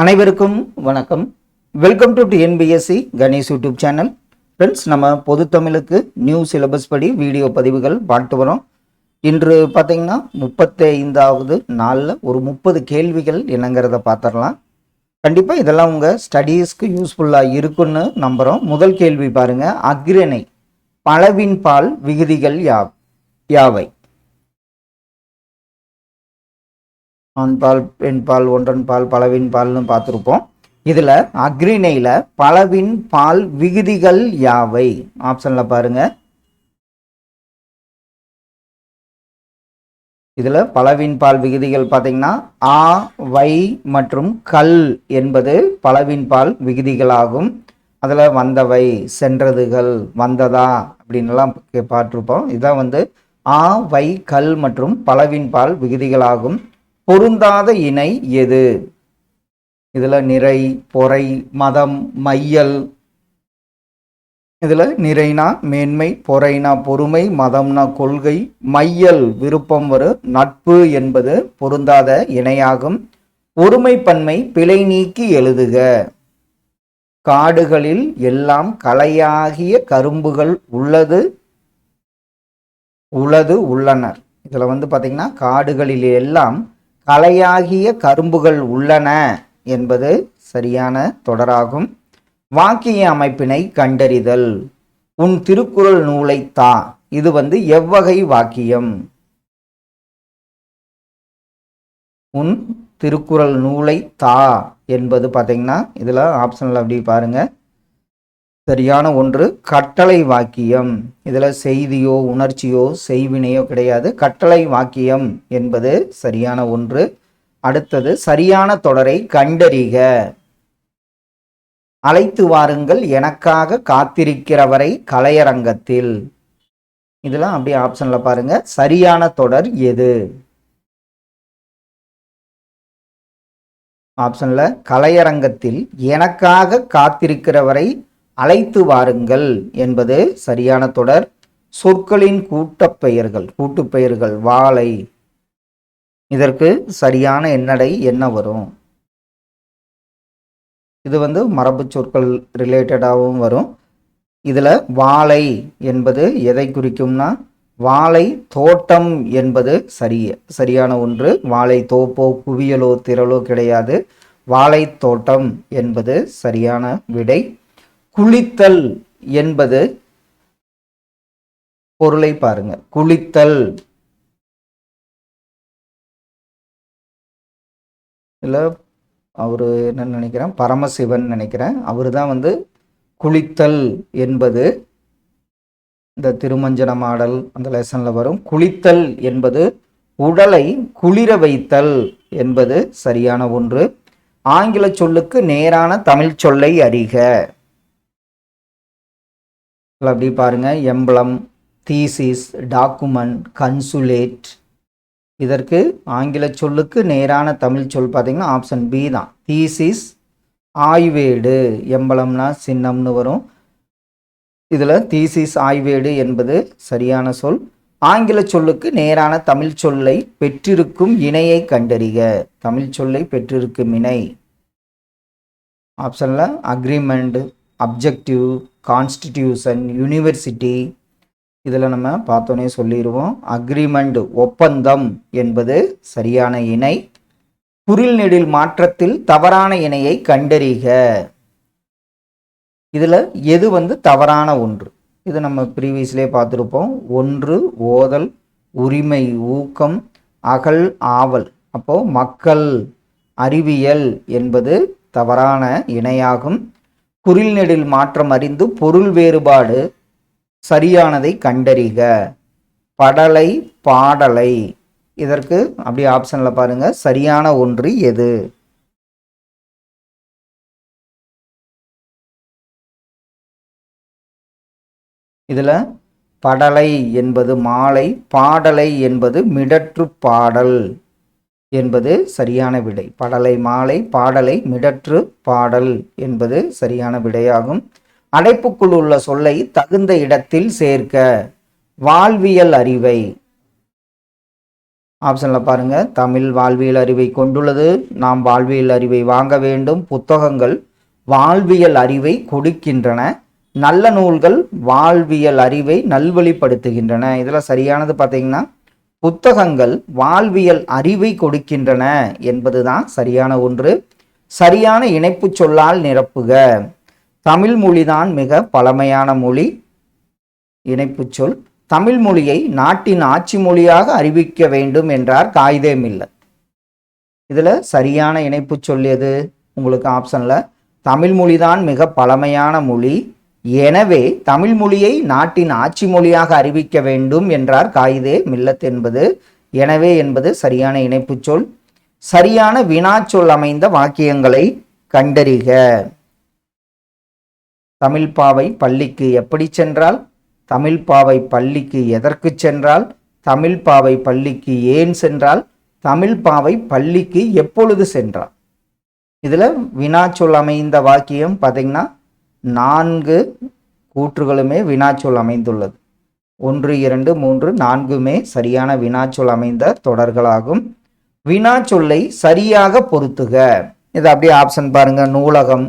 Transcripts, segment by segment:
அனைவருக்கும் வணக்கம். Welcome to NPSC Ganesh YouTube channel friends நம்ம பொது தமிழுக்கு நியூ சிலபஸ் படி வீடியோ பதிவுகள் பார்த்து வரோம். இன்று பார்த்தீங்கன்னா முப்பத்தைந்தாவது நாளில் ஒரு முப்பது கேள்விகள் என்னங்கிறத பார்த்துடலாம். கண்டிப்பாக இதெல்லாம் உங்கள் ஸ்டடீஸ்க்கு யூஸ்ஃபுல்லாக இருக்குன்னு நம்புகிறோம் முதல் கேள்வி பாருங்கள் அக்ரணை பலவின் பால் விகுதிகள் யா யாவை? ஆண் பால் பெண் பால் ஒன்றன் பால் பலவின் பால்னு பார்த்துருப்போம். இதில் அக்ரிணையில் பலவின் பால் விகுதிகள் யாவை? ஆப்ஷனில் பாருங்கள் இதில் பலவின் பால் விகுதிகள் பார்த்தீங்கன்னா ஆ வை மற்றும் கல் என்பது பலவின் பால் விகுதிகளாகும். அதில் வந்தவை சென்றதுகள் வந்ததா அப்படின்லாம் பார்த்துருப்போம். இதான் வந்து ஆ வை கல் மற்றும் பலவின் பால் விகுதிகளாகும். பொருந்தாத இணை எது? இதில் நிறை பொறை மதம் மையல். இதில் நிறைனா மேன்மை பொறைனா பொறுமை மதம்னா கொள்கை மையல் விருப்பம் வரும் நட்பு என்பது பொருந்தாத இணையாகும். ஒருமைப்பன்மை பிழை நீக்கி எழுதுக. காடுகளில் எல்லாம் கலையாகிய கரும்புகள் உள்ளது உளது உள்ளனர். இதில் வந்து பார்த்திங்கன்னா காடுகளில் எல்லாம் கலையாகிய கரும்புகள் உள்ளன என்பது சரியான தொடராகும். வாக்கிய அமைப்பினை கண்டறிதல். உன் திருக்குறள் நூலை தா. இது வந்து எவ்வகை வாக்கியம்? உன் திருக்குறள் நூலை தா என்பது பார்த்தீங்கன்னா இதில் ஆப்ஷனில் அப்படி பாருங்கள் சரியான ஒன்று கட்டளை வாக்கியம். இதில் செய்தியோ உணர்ச்சியோ செய்வினையோ கிடையாது. கட்டளை வாக்கியம் என்பது சரியான ஒன்று. அடுத்தது சரியான தொடரை கண்டறிக. அழைத்து வாருங்கள் எனக்காக காத்திருக்கிறவரை கலையரங்கத்தில். இதெல்லாம் அப்படியே ஆப்ஷனில் பாருங்க. சரியான தொடர் எது? ஆப்ஷனில் கலையரங்கத்தில் எனக்காக காத்திருக்கிறவரை அழைத்து வாருங்கள் என்பது சரியான தொடர். சொற்களின் கூட்டப்பெயர்கள் கூட்டுப்பெயர்கள் வாழை இதற்கு சரியான எண்ணடை என்ன வரும். இது வந்து மரபு சொற்கள் ரிலேட்டடாகவும் வரும். இதில் வாழை என்பது எதை குறிக்கும்னா வாழை தோட்டம் என்பது சரிய சரியான ஒன்று. வாழை தோப்போ குவியலோ திரளோ கிடையாது. வாழை தோட்டம் என்பது சரியான விடை. குளித்தல் என்பது பொருளை பாருங்க. குளித்தல். இல்லை அவர் என்னன்னு நினைக்கிறேன் பரமசிவன் நினைக்கிறேன் அவர் தான் வந்து குளித்தல் என்பது. இந்த திருமஞ்சன மாடல் அந்த லெசனில் வரும். குளித்தல் என்பது உடலை குளிர வைத்தல் என்பது சரியான ஒன்று. ஆங்கில சொல்லுக்கு நேரான தமிழ் சொல்லை அறிக. அப்படி பாருங்கள் எம்பளம் தீசிஸ் டாக்குமெண்ட் கன்சுலேட். இதற்கு ஆங்கில சொல்லுக்கு நேரான தமிழ் சொல் பார்த்தீங்கன்னா ஆப்ஷன் பி தான். தீசிஸ் ஆய்வேடு. எம்பளம்னா சின்னம்னு வரும். இதில் தீசிஸ் ஆய்வேடு என்பது சரியான சொல். ஆங்கில சொல்லுக்கு நேரான தமிழ் சொல்லை பெற்றிருக்கும் இணையை கண்டறிக. தமிழ் சொல்லை பெற்றிருக்கும் இணை. ஆப்ஷனில் அக்ரிமெண்ட் அப்ஜெக்டிவ் கான்ஸ்டிடியூஷன் யூனிவர்சிட்டி இதில் நம்ம பார்த்தோன்னே சொல்லிடுவோம் அக்ரிமெண்ட் ஒப்பந்தம் என்பது சரியான இணை. குரில் நெடில் மாற்றத்தில் தவறான இணையை கண்டறிக. இதில் எது வந்து தவறான ஒன்று? இது நம்ம ப்ரீவியஸ்லேயே பார்த்துருப்போம். ஒன்று ஓதல் உரிமை ஊக்கம் அகல் ஆவல். அப்போது மக்கள் அறிவியல் என்பது தவறான இணையாகும். குரில் நெடில் மாற்றம் அறிந்து பொருள் வேறுபாடு சரியானதை கண்டறிக. படலை பாடலை. இதற்கு அப்படியே ஆப்ஷனில் பாருங்க. சரியான ஒன்று எது? இதில் படலை என்பது மாலை பாடலை என்பது மிடற்று பாடல். என்பது சரியான விடை. படலை மாலை பாடலை மிடற்று பாடல் என்பது சரியான விடையாகும். அடைப்புக்குள் உள்ள சொல்லை தகுந்த இடத்தில் சேர்க்க. வாழ்வியல் அறிவை. ஆப்ஷனில் பாருங்கள் தமிழ் வாழ்வியல் அறிவை கொண்டுள்ளது. நாம் வாழ்வியல் அறிவை வாங்க வேண்டும். புத்தகங்கள் வாழ்வியல் அறிவை கொடுக்கின்றன. நல்ல நூல்கள் வாழ்வியல் அறிவை நல்வழிப்படுத்துகின்றன. இதில் சரியானது பார்த்தீங்கன்னா புத்தகங்கள் வாழ்வியல் அறிவை கொடுக்கின்றன என்பதுதான் சரியான ஒன்று. சரியான இணைப்பு சொல்லால் நிரப்புக. தமிழ் மொழிதான் மிக பழமையான மொழி. இணைப்பு சொல். தமிழ் மொழியை நாட்டின் ஆட்சி மொழியாக அறிவிக்க வேண்டும் என்றார் காயிதே மில்லத் இதில் சரியான இணைப்பு சொல் எது? உங்களுக்கு ஆப்ஷனில் தமிழ் மொழிதான் மிக பழமையான மொழி. எனவே தமிழ் மொழியை நாட்டின் ஆட்சி மொழியாக அறிவிக்க வேண்டும் என்றார் காயிதே மில்லத் என்பது. எனவே என்பது சரியான இணைப்பு சொல். சரியான வினாச்சொல் அமைந்த வாக்கியங்களை கண்டறிக. தமிழ் பாவை பள்ளிக்கு எப்படி சென்றால்? தமிழ் பாவை பள்ளிக்கு எதற்கு சென்றால்? தமிழ் பாவை பள்ளிக்கு ஏன் சென்றால்? தமிழ் பாவை பள்ளிக்கு எப்பொழுது சென்றால் இதில் வினாச்சொல் அமைந்த வாக்கியம் பார்த்தீங்கன்னா நான்கு கூற்றுகளுமே வினாச்சொல் அமைந்துள்ளது. ஒன்று இரண்டு மூன்று நான்குமே சரியான வினாச்சொல் அமைந்த தொடர்களாகும். வினாச்சொல்லை சரியாக பொருத்துக. இது அப்படியே ஆப்ஷன் பாருங்க. நூலகம்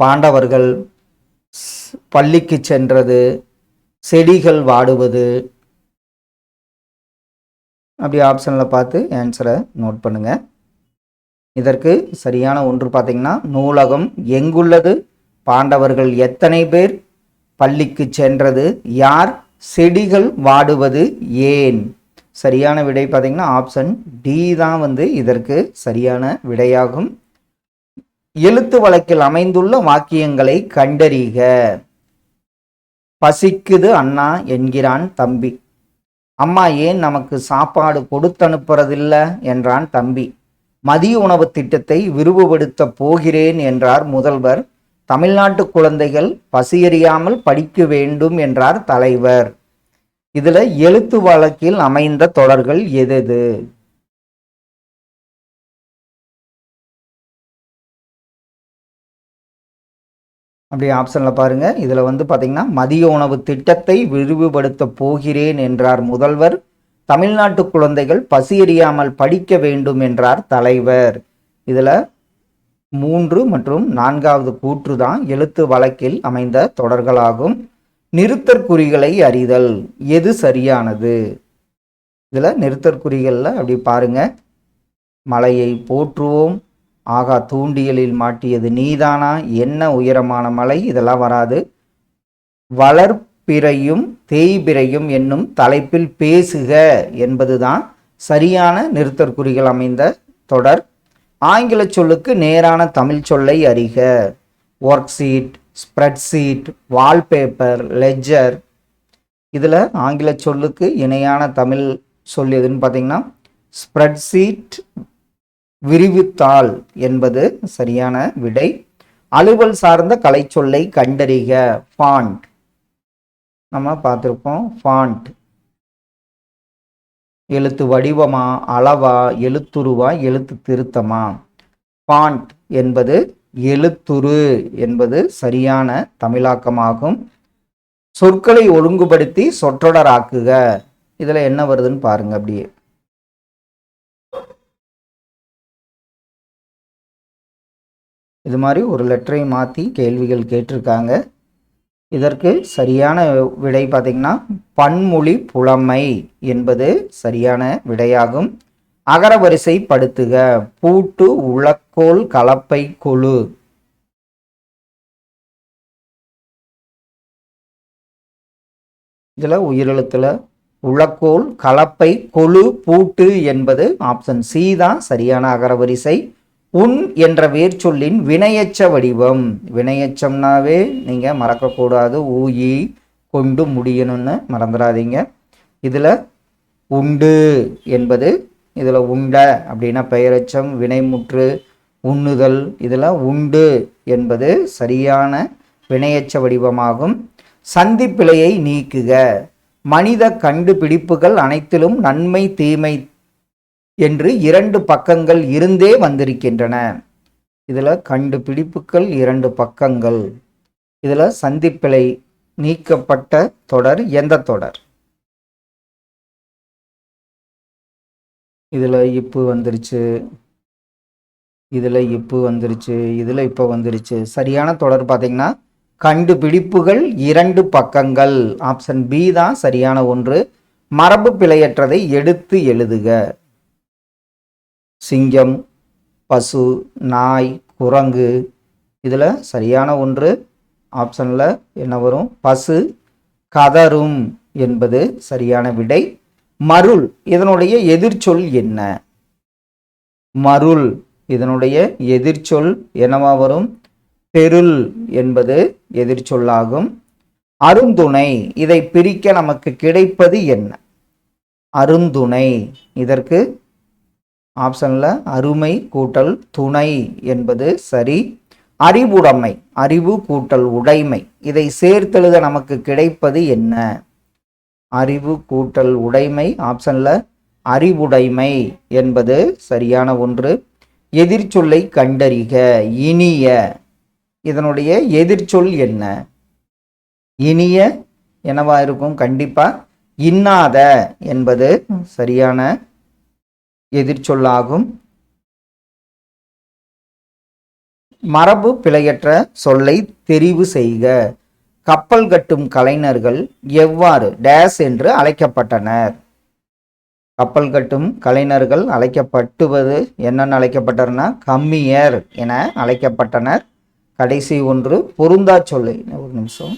பாண்டவர்கள் பள்ளிக்கு சென்றது செடிகள் வாடுவது. அப்படி ஆப்ஷனில் பார்த்து ஆன்சரை நோட் பண்ணுங்கள் இதற்கு சரியான ஒன்று பார்த்தீங்கன்னா நூலகம் எங்குள்ளது? பாண்டவர்கள் எத்தனை பேர் பள்ளிக்கு சென்றது? யார் செடிகள் வாடுவது ஏன்? சரியான விடை பார்த்தீங்கன்னா ஆப்ஷன் டி தான் வந்து இதற்கு சரியான விடையாகும். எழுத்து வழக்கில் அமைந்துள்ள வாக்கியங்களை கண்டறிக. பசிக்குது அண்ணா என்கிறான் தம்பி. அம்மா ஏன் நமக்கு சாப்பாடு கொடுத்தனுப்புறதில்ல? என்றான் தம்பி. மதிய உணவு திட்டத்தை விரிவுபடுத்த போகிறேன் என்றார் முதல்வர். தமிழ்நாட்டு குழந்தைகள் பசியறியாமல் படிக்க வேண்டும் என்றார் தலைவர். இதுல எழுத்து வழக்கில் அமைந்த தொடர்கள் எதெது? அப்படி ஆப்ஷனில் பாருங்க. இதில் வந்து பார்த்திங்கன்னா மதிய உணவு திட்டத்தை விரிவுபடுத்த போகிறேன் என்றார் முதல்வர். தமிழ்நாட்டு குழந்தைகள் பசியறியாமல் படிக்க வேண்டும் என்றார் தலைவர். இதில் மூன்று மற்றும் நான்காவது கூற்று தான் எழுத்து வழக்கில் அமைந்த தொடர்களாகும். நிறுத்தற்குறிகளை அறிதல் எது சரியானது? இதில் நிறுத்தற்குறிகளில் அப்படி பாருங்க. மலையை போற்றுவோம் ஆகா தூண்டியலில் மாட்டியது நீதானா? என்ன உயரமான மலை? இதெல்லாம் வராது. வளர் பிறையும் தேய்பிறையும் என்னும் தலைப்பில் பேசுக என்பதுதான் சரியான நிறுத்தற்குறிகள் அமைந்த தொடர். ஆங்கில சொல்லுக்கு நேரான தமிழ் சொல்லை அறிக. Worksheet spreadsheet wallpaper ledger இதில் ஆங்கில சொல்லுக்கு இணையான தமிழ் சொல் எதுன்னு பார்த்தீங்கன்னா ஸ்ப்ரெட்ஷீட் விரிவுத்தாள் என்பது சரியான விடை. அலுவல் சார்ந்த கலைச்சொல்லை கண்டறிக. ஃபாண்ட் நம்ம பார்த்துருப்போம் ஃபாண்ட் எழுத்து வடிவமா அளவா எழுத்துருவா எழுத்து திருத்தமா? ஃபாண்ட் என்பது எழுத்துரு என்பது சரியான தமிழாக்கமாகும். சொற்களை ஒழுங்குபடுத்தி சொற்றொடராக்குக. இதில் என்ன வருதுன்னு பாருங்க அப்படியே. இது மாதிரி ஒரு லெட்டரை மாற்றி கேள்விகள் கேட்டிருக்காங்க. இதற்கு சரியான விடை பார்த்திங்கன்னா பன்மொழி புலமை என்பது சரியான விடையாகும். அகரவரிசைப்படுத்துக பூட்டு உளக்கோல் கலப்பை கொழு. இதில் உயிரெழுத்தில் உளக்கோல் கலப்பை கொழு பூட்டு என்பது ஆப்ஷன் சி தான் சரியான அகரவரிசை உன் என்ற வேர்ச்சொல்லின் வினையச்ச வடிவம். வினையச்சம்னாவே நீங்கள் மறக்கக்கூடாது. ஊயி கொண்டு முடியணும்னு மறந்துடாதீங்க. இதில் உண்டு என்பது இதில் உண்ட அப்படின்னா பெயரச்சம் வினைமுற்று உண்ணுதல் இதில் உண்டு என்பது சரியான வினையச்ச வடிவமாகும். சந்திப்பிழையை நீக்குக. மனித கண்டுபிடிப்புகள் அனைத்திலும் நன்மை தீமை என்று இரண்டு பக்கங்கள் இருந்தே வந்திருக்கின்றன. இதில் கண்டுபிடிப்புகள் இரண்டு பக்கங்கள். இதில் சந்திப்பிழை நீக்கப்பட்ட தொடர் எந்த தொடர்? இதில் இப்பு வந்துருச்சு. இதில் இப்பு வந்துருச்சு. இதில் இப்போ வந்துருச்சு. சரியான தொடர் பார்த்தீங்கன்னா கண்டுபிடிப்புகள் இரண்டு பக்கங்கள். ஆப்ஷன் பி தான் சரியான ஒன்று. மரபு பிழையற்றதை எடுத்து எழுதுக. சிங்கம் பசு நாய் குரங்கு இதில் சரியான ஒன்று ஆப்ஷனில் என்ன வரும்? பசு கதரும் என்பது சரியான விடை. மருள் இதனுடைய எதிர்ச்சொல் என்ன? மருள் இதனுடைய எதிர்ச்சொல் என்னவா வரும்? பெருள் என்பது எதிர்ச்சொல்லாகும். அருந்துணை இதை பிரிக்க நமக்கு கிடைப்பது என்ன? அருந்துணை இதற்கு ஆப்ஷனில் அருமை கூட்டல் துணை என்பது சரி. அறிவுடைமை அறிவு கூட்டல் உடைமை இதை சேர்த்தெழுத நமக்கு கிடைப்பது என்ன? அறிவு கூட்டல் உடைமை ஆப்ஷனில் அறிவுடைமை என்பது சரியான ஒன்று. எதிர்ச்சொல்லை கண்டறிக இனிய. இதனுடைய எதிர்ச்சொல் என்ன? இனிய என்னவா இருக்கும்? கண்டிப்பாக இன்னாத என்பது சரியான எதிர்ச்சொல்லாகும். மரபு பிழையற்ற சொல்லை தெரிவு செய்க. கப்பல் கட்டும் கலைஞர்கள் எவ்வாறு டேஸ் என்று அழைக்கப்பட்டனர்? கப்பல் கட்டும் கலைஞர்கள் அழைக்கப்பட்டுவது என்னென்னு அழைக்கப்பட்டனர் கம்மியர் என அழைக்கப்பட்டனர். கடைசி ஒன்று பொருந்தா சொல்லு. ஒரு நிமிஷம்.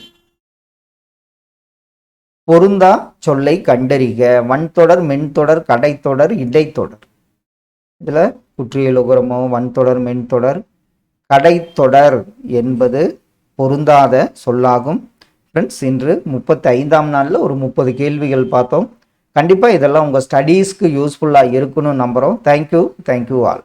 பொருந்தா சொல்லை கண்டறிக வன்தொடர் மென்தொடர் கடைத்தொடர் இடைத்தொடர். இதில் குற்றியலுகரமோ வன்தொடர் மென்தொடர் கடைத்தொடர் என்பது பொருந்தாத சொல்லாகும். ஃப்ரெண்ட்ஸ் இன்று முப்பத்தி ஐந்தாம் நாளில் ஒரு முப்பது கேள்விகள் பார்த்தோம். கண்டிப்பாக இதெல்லாம் உங்கள் ஸ்டடீஸ்க்கு யூஸ்ஃபுல்லாக இருக்குன்னு நம்புகிறோம் தேங்க்யூ தேங்க்யூ ஆல்